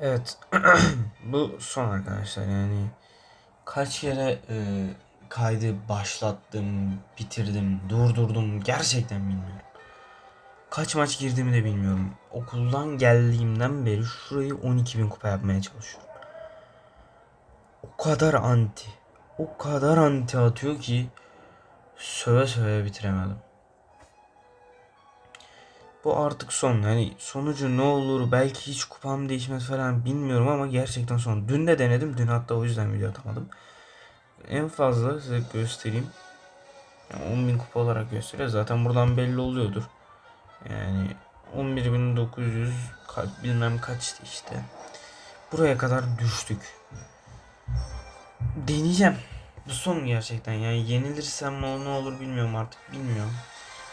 Evet. Bu son arkadaşlar yani kaç kere e, kaydı başlattım, bitirdim, durdurdum gerçekten bilmiyorum. Kaç maç girdiğimi de bilmiyorum. Okuldan geldiğimden beri şurayı 12.000 kupa yapmaya çalışıyorum. O kadar anti, o kadar anti atıyor ki söve söve bitiremedim. Bu artık son. Yani sonucu ne olur belki hiç kupam değişmez falan bilmiyorum ama gerçekten son. Dün de denedim. Dün hatta o yüzden video atamadım. En fazla size göstereyim. Yani 10.000 kupa olarak gösteriyor. Zaten buradan belli oluyordur. Yani 11.900 ka- bilmem kaçtı işte. Buraya kadar düştük. Deneyeceğim. Bu son gerçekten. Yani yenilirsem ne olur bilmiyorum artık. Bilmiyorum.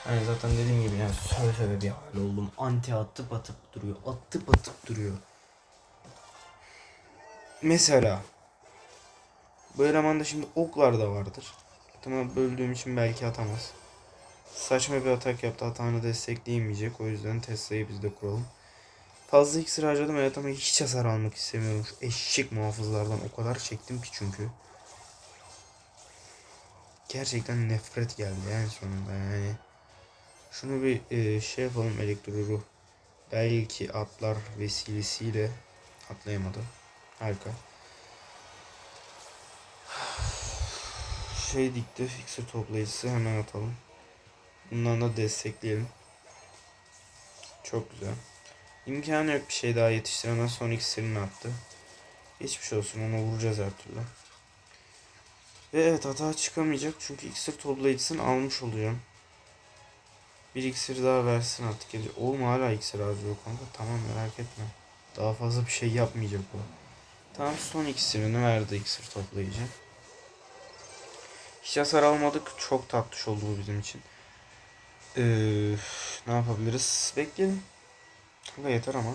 Hani zaten dediğim gibi yani söve söve bir hal oldum. Anti atıp atıp duruyor. Atıp atıp duruyor. Mesela bu elemanda şimdi oklar da vardır. Tamam böldüğüm için belki atamaz. Saçma bir atak yaptı. Hatanı destekleyemeyecek. O yüzden Tesla'yı biz de kuralım. Fazla iksir harcadım evet ama hiç hasar almak istemiyorum. Şu eşek muhafızlardan o kadar çektim ki çünkü. Gerçekten nefret geldi en sonunda yani. Şunu bir e, şey yapalım elektro ruh. Belki atlar vesilesiyle atlayamadı. Harika. Şey dikti. Fixer toplayıcısı hemen atalım. Bundan da destekleyelim. Çok güzel. İmkanı yok bir şey daha yetiştiremez. Son iksirini attı. Geçmiş olsun onu vuracağız her türlü. Ve evet hata çıkamayacak çünkü iksir toplayıcısını almış olacağım. Bir iksir daha versin artık. Gece. Oğlum hala iksir harcıyor kanka. Tamam merak etme. Daha fazla bir şey yapmayacak o. Tamam son iksirini verdi iksir toplayıcı. Hiç hasar almadık. Çok tatlış oldu bu bizim için. Ee, ne yapabiliriz? Bekleyelim. Kanka yeter ama.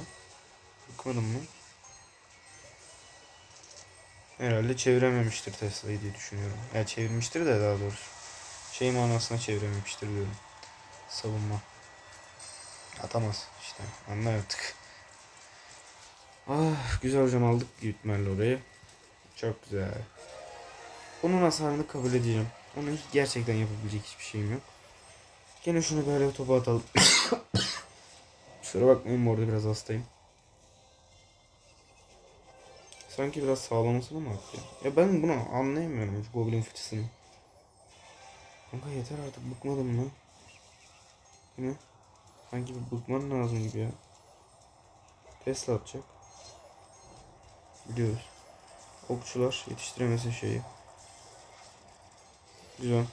Bıkmadım mı? Herhalde çevirememiştir Tesla'yı diye düşünüyorum. Ya çevirmiştir de daha doğrusu. Şey manasına çevirememiştir diyorum. Savunma. Atamaz işte. Anla artık. Ah güzel hocam aldık Yutmer'le orayı. Çok güzel. Onun hasarını kabul edeceğim. Ona hiç gerçekten yapabilecek hiçbir şeyim yok. Gene şunu böyle topa atalım. Kusura bakmayın bu arada biraz hastayım. Sanki biraz sağlamasını mı attı ya? Ben bunu anlayamıyorum Goblin fıçısını. Kanka yeter artık bıkmadım mı? Ne? Sanki bir bıkman lazım gibi ya. Tesla atacak. Biliyoruz. Okçular yetiştiremesin şeyi. Güzel.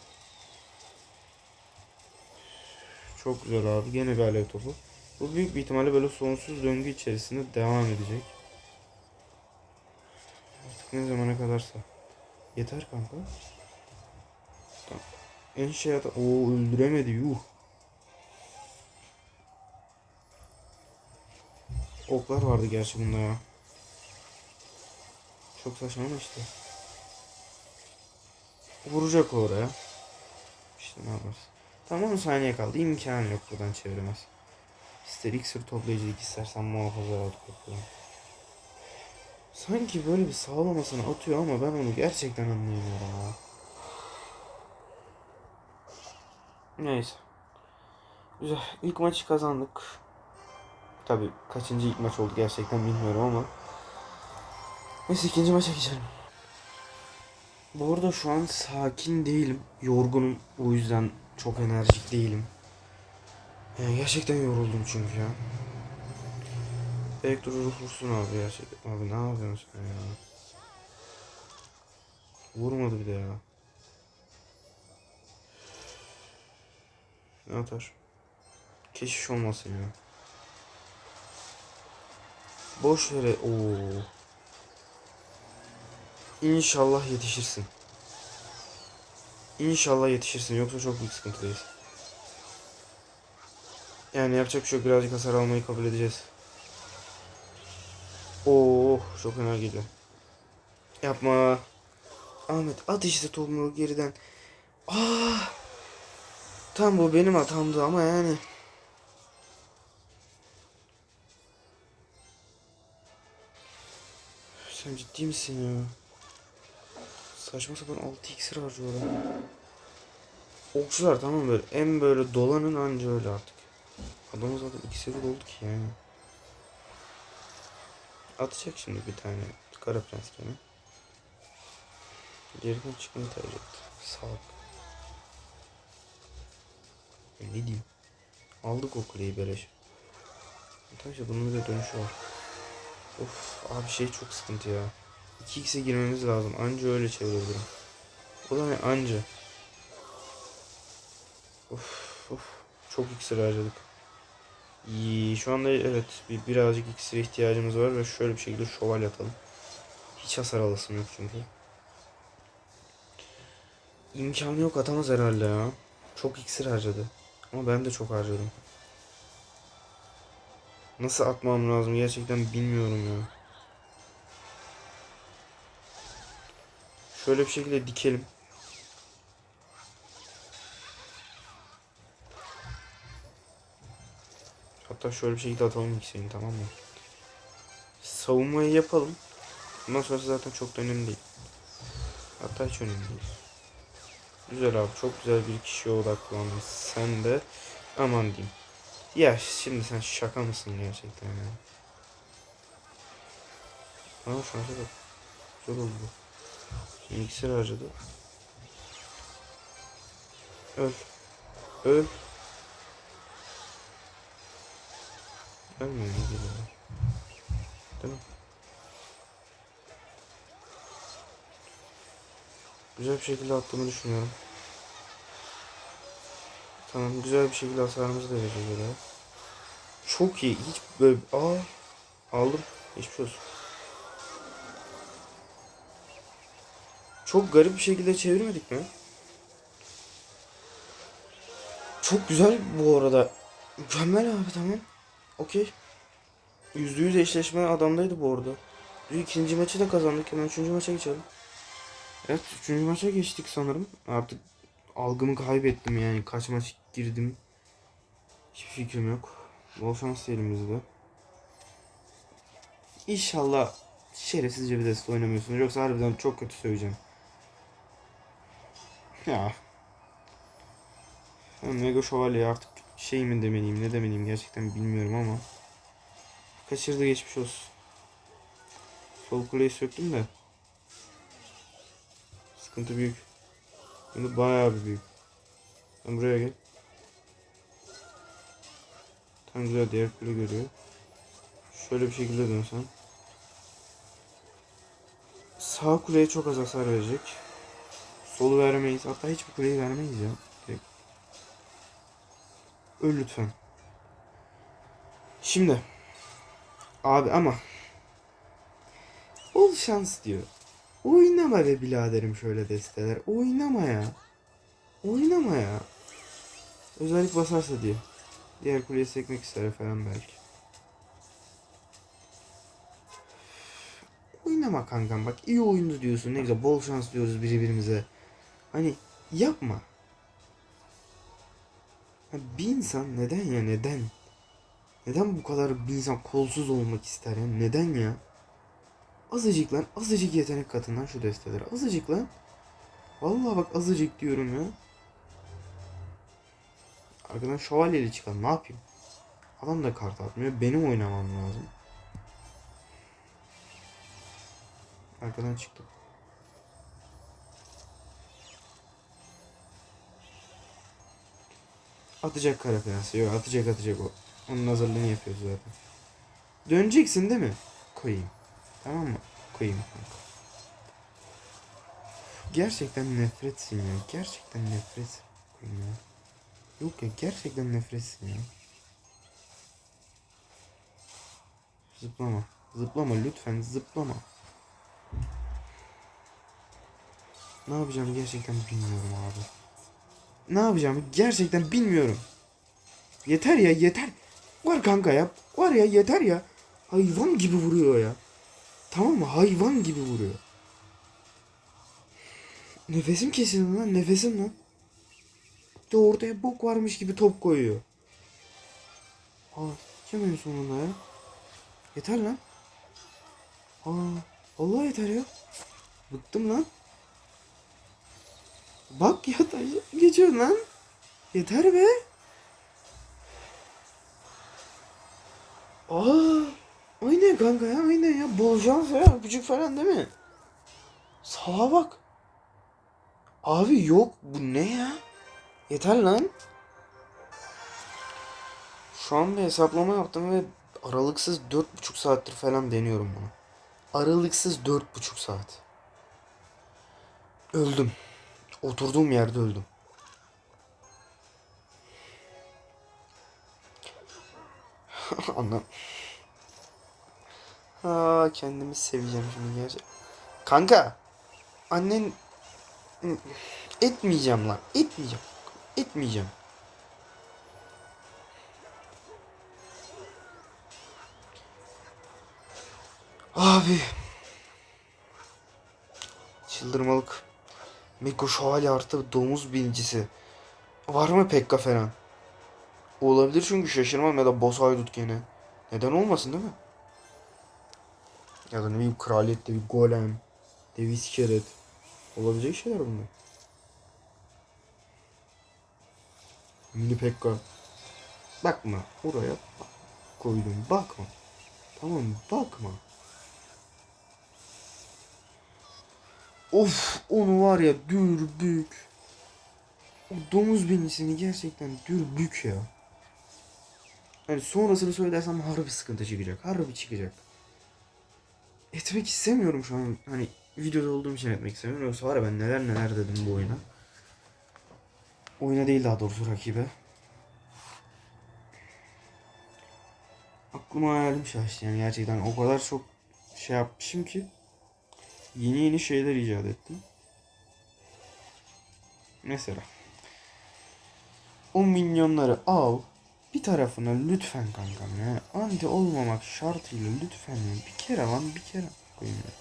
Çok güzel abi. Gene bir alev topu. Bu büyük bir ihtimalle böyle sonsuz döngü içerisinde devam edecek. Artık ne zamana kadarsa. Yeter kanka. En şey ata... Oo öldüremedi yuh. Oklar vardı gerçi bunda ya. Çok saçma ama işte. Vuracak oraya. İşte ne yaparsın. Tamam 10 saniye kaldı. İmkanı yok buradan çeviremez. İster iksir toplayıcılık istersen muhafaza rahat kopyalan. Sanki böyle bir sağlamasını atıyor ama ben onu gerçekten anlayamıyorum ha. Neyse. Güzel. İlk maçı kazandık. Tabi kaçıncı ilk maç oldu gerçekten bilmiyorum ama. Neyse ikinci maça geçelim. Bu arada şu an sakin değilim. Yorgunum. O yüzden çok enerjik değilim. Yani gerçekten yoruldum çünkü ya. Elektro ruh vursun abi gerçekten. Abi ne yapıyorsun sen ya? Vurmadı bir de ya. Ne atar? Keşiş olmasın ya. Boş vere. Oo. İnşallah yetişirsin. İnşallah yetişirsin yoksa çok büyük sıkıntıdayız. Yani yapacak bir şey birazcık hasar almayı kabul edeceğiz. Oo çok fena geliyor. Yapma. Ahmet at işte topumu geriden. Ah. Tam bu benim hatamdı ama yani. Sen ciddi misin ya? Saçma sapan 6 iksir harcıyor adam. Okçular tamam böyle en böyle dolanın anca öyle artık. Adamın zaten iksiri doldu ki yani. Atacak şimdi bir tane kara prens gene. Geriden çıkmayı tercih etti. Salak. E ne diyeyim? Aldık o kuleyi beleş. Tabii bunun bir dönüşü var. Of abi şey çok sıkıntı ya. 2x'e girmemiz lazım. Anca öyle çevirebilirim. O da ne anca. Of of. Çok iksir harcadık. İyi, şu anda evet bir, birazcık iksire ihtiyacımız var ve şöyle bir şekilde şövalye atalım. Hiç hasar alasım yok çünkü. İmkanı yok atamaz herhalde ya. Çok iksir harcadı. Ama ben de çok harcadım. Nasıl atmam lazım gerçekten bilmiyorum ya. Şöyle bir şekilde dikelim. Hatta şöyle bir şekilde atalım ikisini tamam mı? Savunmayı yapalım. Bundan sonrası zaten çok da önemli değil. Hatta hiç önemli değil. Güzel abi çok güzel bir kişiye odaklandın. Sen de aman diyeyim. Ya şimdi sen şaka mısın gerçekten ya? Aa şansa bak. Güzel oldu. İksir harcadı. Öl. Öl. Ölmüyor mu geliyor? Değil mi? Güzel bir şekilde attığımı düşünüyorum. Tamam güzel bir şekilde hasarımızı da öyle. Çok iyi. Hiç böyle... Aa aldım. Hiçbir olsun. Çok garip bir şekilde çevirmedik mi? Çok güzel bu arada. Mükemmel abi tamam. Okey. Yüzde yüz eşleşme adamdaydı bu arada. İkinci maçı da kazandık. Hemen üçüncü maça geçelim. Evet üçüncü maça geçtik sanırım. Artık algımı kaybettim yani. Kaç maç girdim. Hiçbir fikrim yok. Bol şans diyelim biz de. İnşallah şerefsizce bir deste oynamıyorsunuz. Yoksa harbiden çok kötü söyleyeceğim. Ya. Mega Şövalye artık şey mi demeliyim ne demeliyim gerçekten bilmiyorum ama. Kaçırdı geçmiş olsun. Sol kuleyi söktüm de. Sıkıntı büyük. Şimdi bayağı bir büyük. Sen buraya gel. Tam güzel diğer kule görüyor. Şöyle bir şekilde dönsen. Sağ kuleye çok az hasar verecek. Solu vermeyiz. Hatta hiçbir kuleyi vermeyiz ya. Direkt. Öl lütfen. Şimdi. Abi ama. Bol şans diyor. Oynama be biraderim şöyle desteler. Oynama ya. Oynama ya. Özellik basarsa diye. Diğer kuleye sekmek ister falan belki. Oynama kankam bak iyi oyundu diyorsun ne güzel bol şans diyoruz birbirimize. Hani yapma. Bir insan neden ya neden? Neden bu kadar bir insan kolsuz olmak ister ya? Neden ya? Azıcık lan azıcık yetenek katın lan şu destelere. Azıcık lan. Vallahi bak azıcık diyorum ya. Arkadan şövalyeli çıkan ne yapayım? Adam da kart atmıyor. Benim oynamam lazım. Arkadan çıktı. Atacak kara prensi. Yok atacak atacak o. Onun hazırlığını yapıyoruz zaten. Döneceksin değil mi? Koyayım. Tamam mı? Koyayım kanka. Gerçekten nefretsin ya. Gerçekten nefret. Ya. Yok ya gerçekten nefretsin ya. Zıplama. Zıplama lütfen zıplama. Ne yapacağımı gerçekten bilmiyorum abi. Ne yapacağımı gerçekten bilmiyorum. Yeter ya yeter. Var kanka ya. Var ya yeter ya. Hayvan gibi vuruyor ya. Tamam mı? Hayvan gibi vuruyor. Nefesim kesildi lan. Nefesim lan. De ortaya bok varmış gibi top koyuyor. Aa, kim en sonunda ya? Yeter lan. Aa, Allah yeter ya. Bıktım lan. Bak ya geçiyor lan. Yeter be. Aa, aynen kanka ya aynen ya. Bol şans ya. Öpücük falan değil mi? Sağa bak. Abi yok bu ne ya? Yeter lan. Şu an bir hesaplama yaptım ve aralıksız 4,5 saattir falan deniyorum bunu. Aralıksız 4,5 saat. Öldüm. Oturduğum yerde öldüm. Anlam. Ha kendimi seveceğim şimdi gerçek. Kanka. Annen etmeyeceğim lan. Etmeyeceğim. Etmeyeceğim. Abi. Çıldırmalık. Miko Şövalye artı domuz binicisi. Var mı Pekka falan? Olabilir çünkü şaşırmam ya da boss haydut gene. Neden olmasın değil mi? Ya da ne bileyim kraliyette bir golem. Dev iskelet. Olabilecek şeyler bunlar. Mini Pekka. Bakma oraya bak. koydum bakma. Tamam bakma. Of onu var ya dürbük. O domuz binisini gerçekten dürbük ya. Hani sonrasını söylersem harbi sıkıntı çıkacak. Harbi çıkacak. Etmek istemiyorum şu an. Hani videoda olduğum için etmek istemiyorum. Yoksa var ya ben neler neler dedim bu oyuna. Oyuna değil daha doğrusu rakibe. Aklıma hayalim şaştı yani gerçekten o kadar çok şey yapmışım ki yeni yeni şeyler icat ettim. Mesela o minyonları al bir tarafına lütfen kankam ya anti olmamak şartıyla lütfen ya bir kere lan bir kere koyayım ya.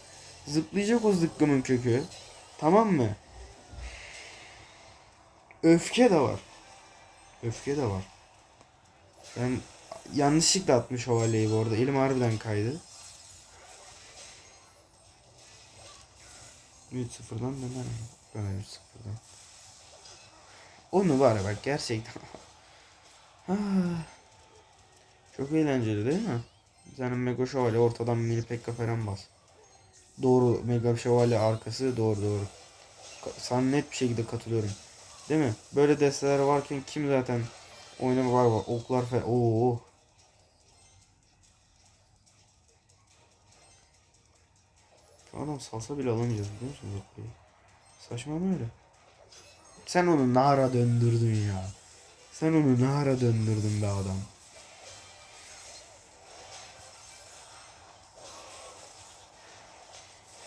Zıplayacak o zıkkımın kökü. Tamam mı? Öfke de var. Öfke de var. Ben yanlışlıkla atmış şövalyeyi bu arada. Elim harbiden kaydı. 3-0'dan döner mi? Döner 3-0'dan. Onu var ya bak gerçekten. Ah. Çok eğlenceli değil mi? Senin Mega Şövalye ortadan mini pekka falan bas. Doğru Mega Şövalye arkası doğru doğru. Sana net bir şekilde katılıyorum. Değil mi? Böyle desteler varken kim zaten oynama var var oklar falan. Oo. Şu adam salsa bile alamayacağız biliyor musun Zokko'yu? Saçma öyle? Sen onu nara döndürdün ya. Sen onu nara döndürdün be adam.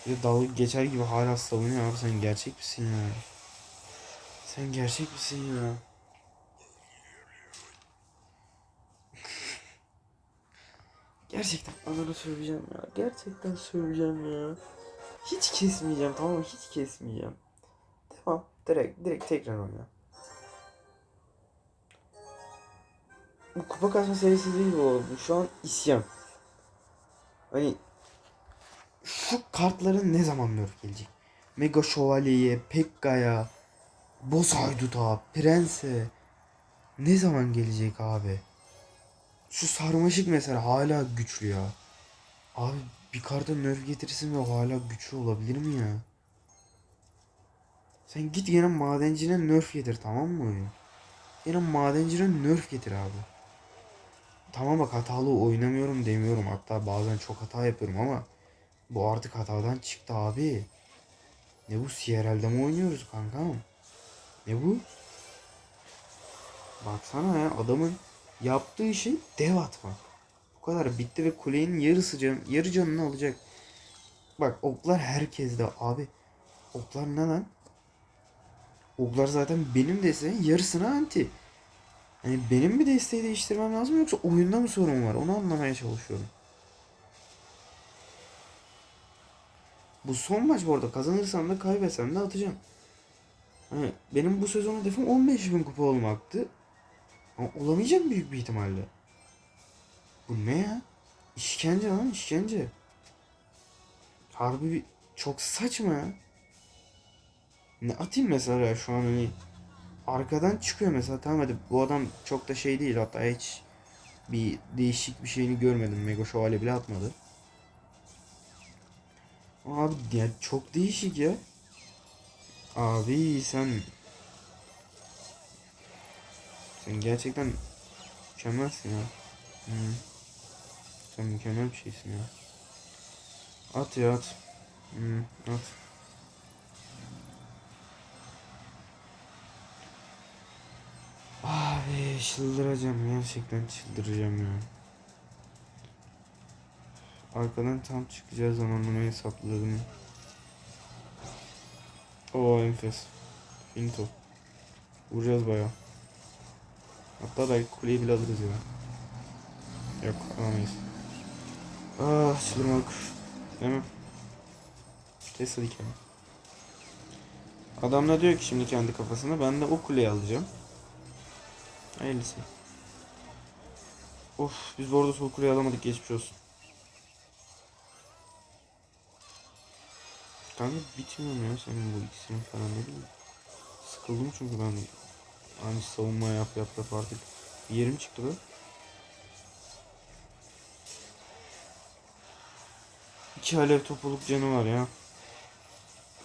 De dalga geçer gibi hala savunuyor abi sen gerçek misin ya? Sen gerçek misin ya? Gerçekten ananı söyleyeceğim ya. Gerçekten söyleyeceğim ya. Hiç kesmeyeceğim tamam mı? Hiç kesmeyeceğim. Devam. Direkt, direkt tekrar oyna. Bu kupa kasma serisi değil bu. Bu şu an isyan. Hani şu kartların ne zaman nerf gelecek? Mega Şövalye'ye, Pekka'ya, Boss Haydut'a, Prens'e ne zaman gelecek abi? Şu sarmaşık mesela hala güçlü ya. Abi bir karta nerf getirsin ve hala güçlü olabilir mi ya? Sen git yine madencine nerf getir tamam mı? Yine madencine nerf getir abi. Tamam bak hatalı oynamıyorum demiyorum. Hatta bazen çok hata yapıyorum ama bu artık hatadan çıktı abi. Ne bu CRL'de mi oynuyoruz kankam? Ne bu? Baksana ya adamın yaptığı şey dev atmak. Bu kadar bitti ve kulenin yarısı can, yarı canını alacak. Bak oklar herkeste abi. Oklar ne lan? Oklar zaten benim desteğin yarısına anti. Yani benim bir desteği değiştirmem lazım yoksa oyunda mı sorun var? Onu anlamaya çalışıyorum. Bu son maç bu arada. Kazanırsam da kaybetsem de atacağım. Hani benim bu sezon hedefim 15 bin kupa olmaktı. Ama olamayacak büyük bir ihtimalle. Bu ne ya? İşkence lan işkence. Harbi bir çok saçma ya. Ne atayım mesela şu an hani arkadan çıkıyor mesela tamam hadi bu adam çok da şey değil hatta hiç bir değişik bir şeyini görmedim. Mega Şövalye bile atmadı. Abi ya çok değişik ya. Abi sen sen gerçekten mükemmelsin ya. Hı. Sen mükemmel bir şeysin ya. At ya at. Hı, at. Çıldıracağım gerçekten çıldıracağım ya. Arkadan tam çıkacağı zamanlamayı hesapladım. Oo enfes. Finto. Vuracağız baya. Hatta belki kuleyi bile alırız ya. Yok alamayız. Ah çıldırmalık. Mi? Tesla diken. Adam da diyor ki şimdi kendi kafasında ben de o kuleyi alacağım. Hayırlısı. Of biz arada sol kuleyi alamadık geçmiş olsun. Kanka bitmiyor mu ya senin bu ikisinin falan ne bileyim. Sıkıldım çünkü ben hani savunma yap yap yap artık. Bir yerim çıktı be. İki alev topuluk canı var ya.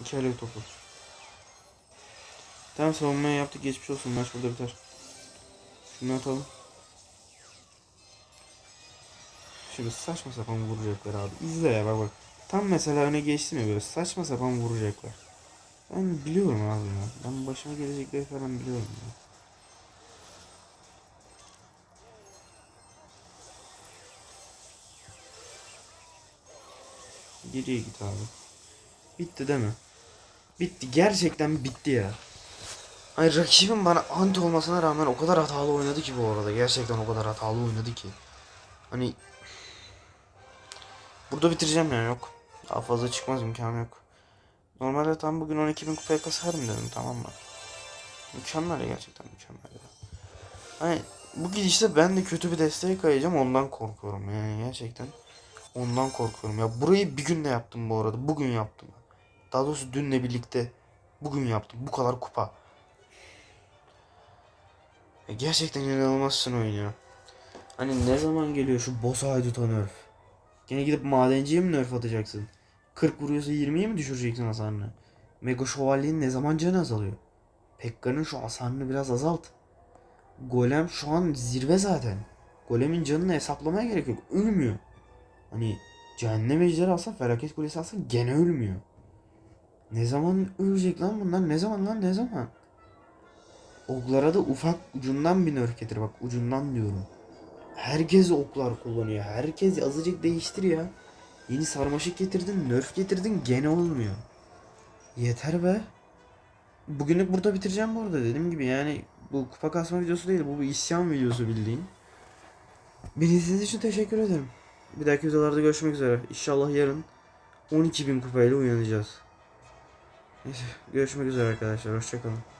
İki alev topu. Tamam savunmaya yaptık geçmiş olsun maç burada biter. Şunu atalım. Şimdi saçma sapan vuracaklar abi. İzle ya bak bak. Tam mesela öne geçtim ya böyle saçma sapan vuracaklar. Ben biliyorum abi ya. Ben başıma gelecekleri falan biliyorum ya. Geriye git abi. Bitti değil mi? Bitti. Gerçekten bitti ya. Ay rakibim bana anti olmasına rağmen o kadar hatalı oynadı ki bu arada. Gerçekten o kadar hatalı oynadı ki. Hani burada bitireceğim yani yok. Daha fazla çıkmaz imkanı yok. Normalde tam bugün 12.000 kupaya kasarım dedim tamam mı? Mükemmel ya gerçekten mükemmel ya. Hani bu gidişte ben de kötü bir desteğe kayacağım ondan korkuyorum yani gerçekten. Ondan korkuyorum ya. Burayı bir günde yaptım bu arada. Bugün yaptım. Daha doğrusu dünle birlikte bugün yaptım. Bu kadar kupa. Ya gerçekten inanılmazsın oyun ya. Hani ne zaman geliyor şu boss haydut'a nerf? Gene gidip madenciye mi nerf atacaksın? 40 vuruyorsa 20'ye mi düşüreceksin hasarını? Mega şövalyenin ne zaman canı azalıyor? Pekka'nın şu hasarını biraz azalt. Golem şu an zirve zaten. Golemin canını hesaplamaya gerek yok. Ölmüyor. Hani cehennem ejderi alsa felaket kulesi alsa gene ölmüyor. Ne zaman ölecek lan bunlar? Ne zaman lan ne zaman? Oklara da ufak ucundan bir nerf getir bak ucundan diyorum. Herkes oklar kullanıyor. Herkes azıcık değiştir ya. Yeni sarmaşık getirdin, nerf getirdin gene olmuyor. Yeter be. Bugünlük burada bitireceğim bu arada dediğim gibi yani bu kupa kasma videosu değil bu bir isyan videosu bildiğin. Beni izlediğiniz için teşekkür ederim. Bir dahaki videolarda görüşmek üzere. İnşallah yarın 12.000 kupayla uyanacağız. Neyse görüşmek üzere arkadaşlar. Hoşçakalın.